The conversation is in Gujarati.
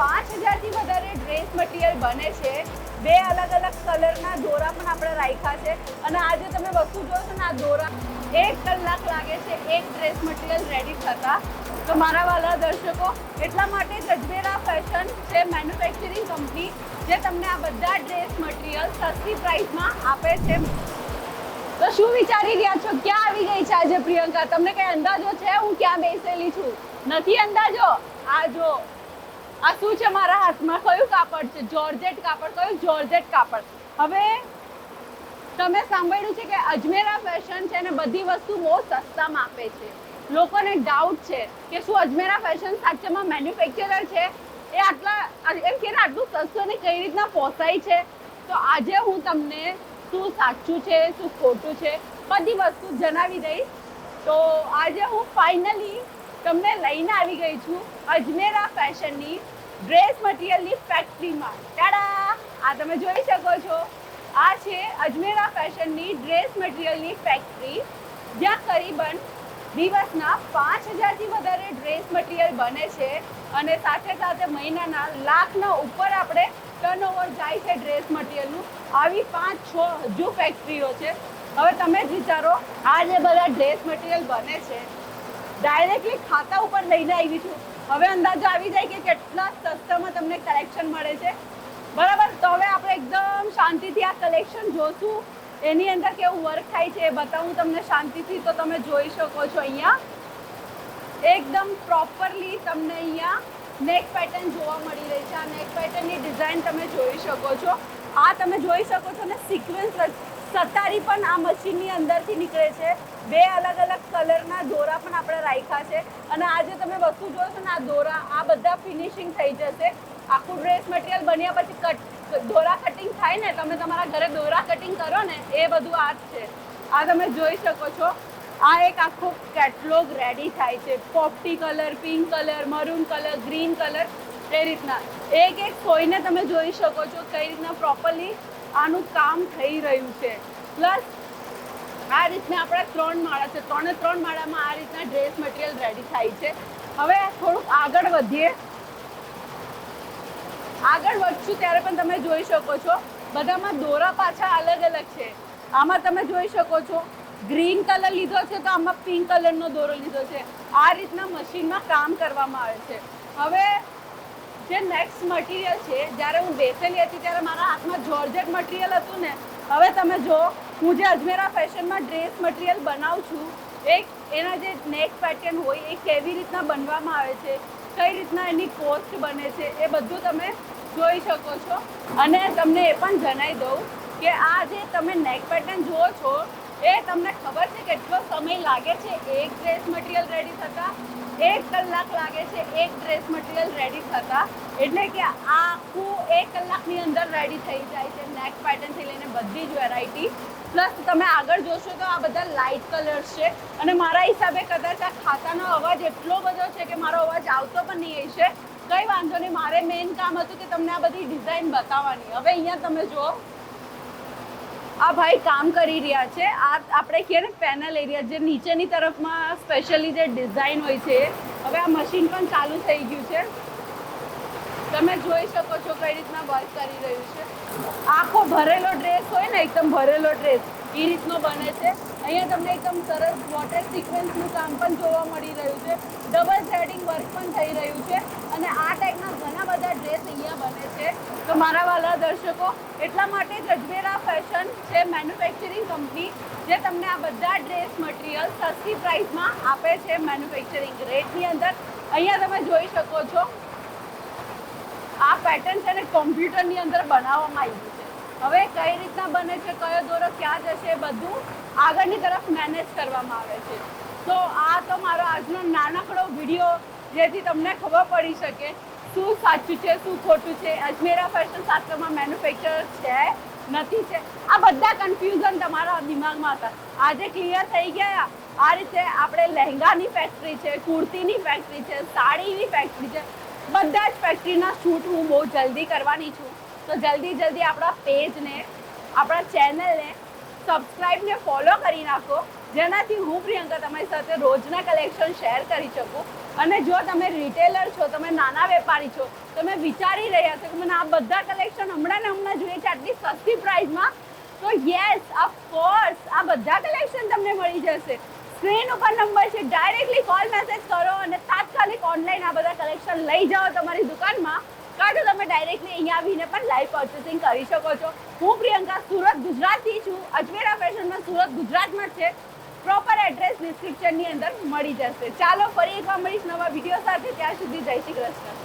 પાંચ હજારથી વધારે ડ્રેસ મટીરિયલ બને છે. બે અલગ અલગ કલરના દોરા પણ આપણે રાખ્યા છે. અને આજે તમે વસ્તુ જોશો ને, આ દોરા એક કલાક લાગે છે એક ડ્રેસ મટીરિયલ રેડી થતા. તો મારા વાલા દર્શકો, એટલા માટે જજબેરા ફેશન છે મેન્યુફેક્ચરિંગ કંપની જે તમને આ બધા ડ્રેસ મટીરિયલ સસ્તી પ્રાઇસમાં આપે છે. તો શું વિચારી રહ્યા છો? ક્યાં આવી ગઈ છે આજે પ્રિયંકા? તમને કઈ અંદાજો છે? હું ક્યાં બેસેલી છું? નથી અંદાજો? આ જો આ શું છે મારા હાથમાં? કયું કાપડ છે? જોર્જેટ કાપડ. કયું જોર્જેટ કાપડ? હવે તમે સાંભળ્યું છે કે અજમેરા ફેશન છે ને બધી વસ્તુ બહુ સસ્તામાં આપે છે. લોકોને ડાઉટ છે કે શું અજમેરા ફેશન સાચેમાં મેન્યુફેક્ચરર છે? એ આટલા એમ કે આટલું સસ્તું ને કઈ રીતના પોસાય છે? તો આજે હું તમને શું સાચું છે, શું ખોટું છે, બધી વસ્તુ જણાવી દઈશ. તો આજે હું ફાઇનલી તમને લઈને આવી ગઈ છું અજમેરા ફેશનની ડ્રેસ મટીરિયલની ફેક્ટરીમાં. ટાડા! આ તમે જોઈ શકો છો. આ છે અજમેરા ફેશનની ડ્રેસ મટીરિયલની ફેક્ટરી. જ્યાં કરીબન દિવસના પાંચ હજારથી વધારે ડ્રેસ મટીરિયલ બને છે અને સાથે સાથે મહિનાના લાખના ઉપર આપણે ટર્નઓવર જાય છે ડ્રેસ મટીરિયલનું. આવી પાંચ, છ હજુ ફેક્ટરીઓ છે. હવે તમે જ વિચારો, આ જે બધા ડ્રેસ મટીરિયલ બને છે ડાયરેક્ટલી ખાતા ઉપર લઈને આવી છું. હવે અંદાજો આવી જાય કે કેટલા સસ્તામાં તમને કલેક્શન મળે છે. બરાબર? તો હવે આપણે એકદમ શાંતિથી આ કલેક્શન જોશું. એની અંદર કેવું વર્ક થાય છે એ બતાવું તમને શાંતિથી. તો તમે જોઈ શકો છો અહીંયા. એકદમ પ્રોપરલી તમને અહીંયા નેક પેટર્ન જોવા મળી રહી છે. આ નેક પેટર્નની ડિઝાઇન તમે જોઈ શકો છો. આ તમે જોઈ શકો છો ને સિક્વન્સ સતારી પણ આ મશીનની અંદરથી નીકળે છે. બે અલગ અલગ કલરના દોરા પણ આપણે રાખ્યા છે. અને આ જે તમે વસ્તુ છો ને, આ દોરા, આ બધા ફિનિશિંગ થઈ જશે. આખું ડ્રેસ મટીરિયલ બન્યા પછી કટ, દોરા કટિંગ થાય ને, તમે તમારા ઘરે દોરા કટિંગ કરો ને, એ બધું આ જ છે. આ તમે જોઈ શકો છો. આ એક આખો કેટલોગ રેડી થાય છે. પોપટી colour pink colour maroon colour green colour, એ રીતના. એક એક સોઈને તમે જોઈ શકો છો કઈ રીતના પ્રોપરલી આનું કામ થઈ રહ્યું છે. પ્લસ આ રીતના આપણા ત્રણ માળા છે. ત્રણે ત્રણ માળામાં આ રીતના ડ્રેસ મટીરિયલ રેડી થાય છે. હવે થોડુંક આગળ વધીએ. આગળ વધશું ત્યારે પણ તમે જોઈ શકો છો, બધામાં દોરા પાછા અલગ અલગ છે. આમાં તમે જોઈ શકો છો ગ્રીન કલર લીધો છે તો આમાં પિંક કલરનો દોરો લીધો છે. આ રીતના મશીનમાં કામ કરવામાં આવે છે. હવે જે નેક્સ્ટ મટીરિયલ છે, જ્યારે હું બેસેલી હતી ત્યારે મારા હાથમાં જોર્જેટ મટીરિયલ હતું ને, હવે તમે જો હું જે અજમેરા ફેશનમાં ડ્રેસ મટીરિયલ બનાવું છું, એક એના જે નેક પેટર્ન હોય, એ કેવી રીતના બનવામાં આવે છે, કઈ રીતના એની કોસ્ટ બને છે, એ બધું તમે જોઈ શકો છો. અને તમને એ પણ જણાવી દઉં કે આ જે તમે નેક પેટર્ન જુઓ છો એ તમને ખબર છે કેટલો સમય લાગે છે, એક ડ્રેસ મટીરિયલ રેડી થતા, એક કલાક લાગે છે, એક ડ્રેસ મટીરિયલ રેડી થતા. એટલે કે આખું એક કલાકની અંદર રેડી થઈ જાય છે નેક પેટર્નથી લઈને બધી જ વેરાયટી પ્લસ તમે આગળ જોશો તો આ બધા લાઇટ કલર્સ છે. અને મારા હિસાબે કદાચ આ ખાતાનો અવાજ એટલો બધો છે કે મારો અવાજ આવતો પણ નહીં હશે. કંઈ વાંધો નહીં, મારે મેઇન કામ હતું કે તમને આ બધી ડિઝાઇન બતાવવાની. હવે અહીંયા તમે જુઓ. આ ભાઈ કામ કરી રહ્યા છે. આ આપણે કહીએ ને પેનલ એરિયા જે નીચેની તરફમાં સ્પેશિયલી જે ડિઝાઇન હોય છે, હવે આ મશીન પણ ચાલુ થઈ ગયું છે. તમે જોઈ શકો છો કઈ રીતના વર્ક કરી રહ્યું છે. આખો ભરેલો ડ્રેસ હોય ને, એકદમ ભરેલો ડ્રેસ એ રીતનો બને છે. અહીંયા તમને એકદમ સરસ વોટર સિક્વન્સનું કામ પણ જોવા મળી રહ્યું છે. ડબલ થ્રેડિંગ વર્ક પણ થઈ રહ્યું છે. અને આ ટાઈપના ઘણા બધા ડ્રેસ અહીંયા બને છે. તો મારા વાલા દર્શકો, એટલા માટે જજબેરા ફેશન છે મેન્યુફેક્ચરિંગ કંપની જે તમને આ બધા ડ્રેસ મટીરિયલ સસ્તી પ્રાઇસમાં આપે છે મેન્યુફેક્ચરિંગ રેટની અંદર. અહીંયા તમે જોઈ શકો છો આ પેટર્ન છે ને કોમ્પ્યુટરની અંદર બનાવવામાં આવ્યું છે. હવે કઈ રીતના બને છે, કયો દોરો ક્યાં જશે બધું આગળની તરફ મેનેજ કરવામાં આવે છે. તો આ તો મારો આજનો નાનકડો વીડિયો જેથી તમને ખબર પડી શકે શું સાચું છે, શું ખોટું છે. અજમેરા ફેશન શાસ્ત્રમાં મેન્યુફેક્ચર છે, નથી છે. આ બધા કન્ફ્યુઝન તમારા દિમાગમાં હતા. આજે ક્લિયર થઈ ગયા. આ રીતે આપણે લહેંગાની ફેક્ટરી છે, કુર્તીની ફેક્ટરી છે, સાડીની ફેક્ટરી છે. બધા જ ફેક્ટરીના શૂટ હું બહુ જલ્દી કરવાની છું. તો જલ્દી જલ્દી આપણા પેજને આપણા ચેનલને સબસ્ક્રાઈબને ફોલો કરી નાખો. જેનાથી હું, પ્રિયંકા, તમારી સાથે રોજના કલેક્શન શેર કરી શકું. અને જો તમે રિટેલર છો, તમે નાના વેપારી છો, તમે વિચારી રહ્યા છો કે મને આ બધા કલેક્શન હમણાં ને હમણાં જોઈએ છે, આટલી સસ્તી પ્રાઇસમાં તો યસ ઓફકોર્સ આ બધા કલેક્શન તમને મળી જશે. સ્ક્રીન ઉપર નંબર છે ડાયરેક્ટલી કોલ મેસેજ કરો અને તાત્કાલિક ઓનલાઈન આ બધા કલેક્શન લઈ જાઓ તમારી દુકાનમાં, કાં તો તમે ડાયરેક્ટલી અહીંયા આવીને પણ લાઈવ પર્ચેસિંગ કરી શકો છો. હું પ્રિયંકા સુરત, ગુજરાતથી છું. અજમેરા ફેશનમાં સુરત, ગુજરાતમાં છે. પ્રોપર એડ્રેસ ડિસ્ક્રિપ્શનની અંદર મળી જશે. ચાલો, ફરી એકવાર મળીશ નવા વીડિયો સાથે. ત્યાં સુધી જય શ્રી કૃષ્ણ.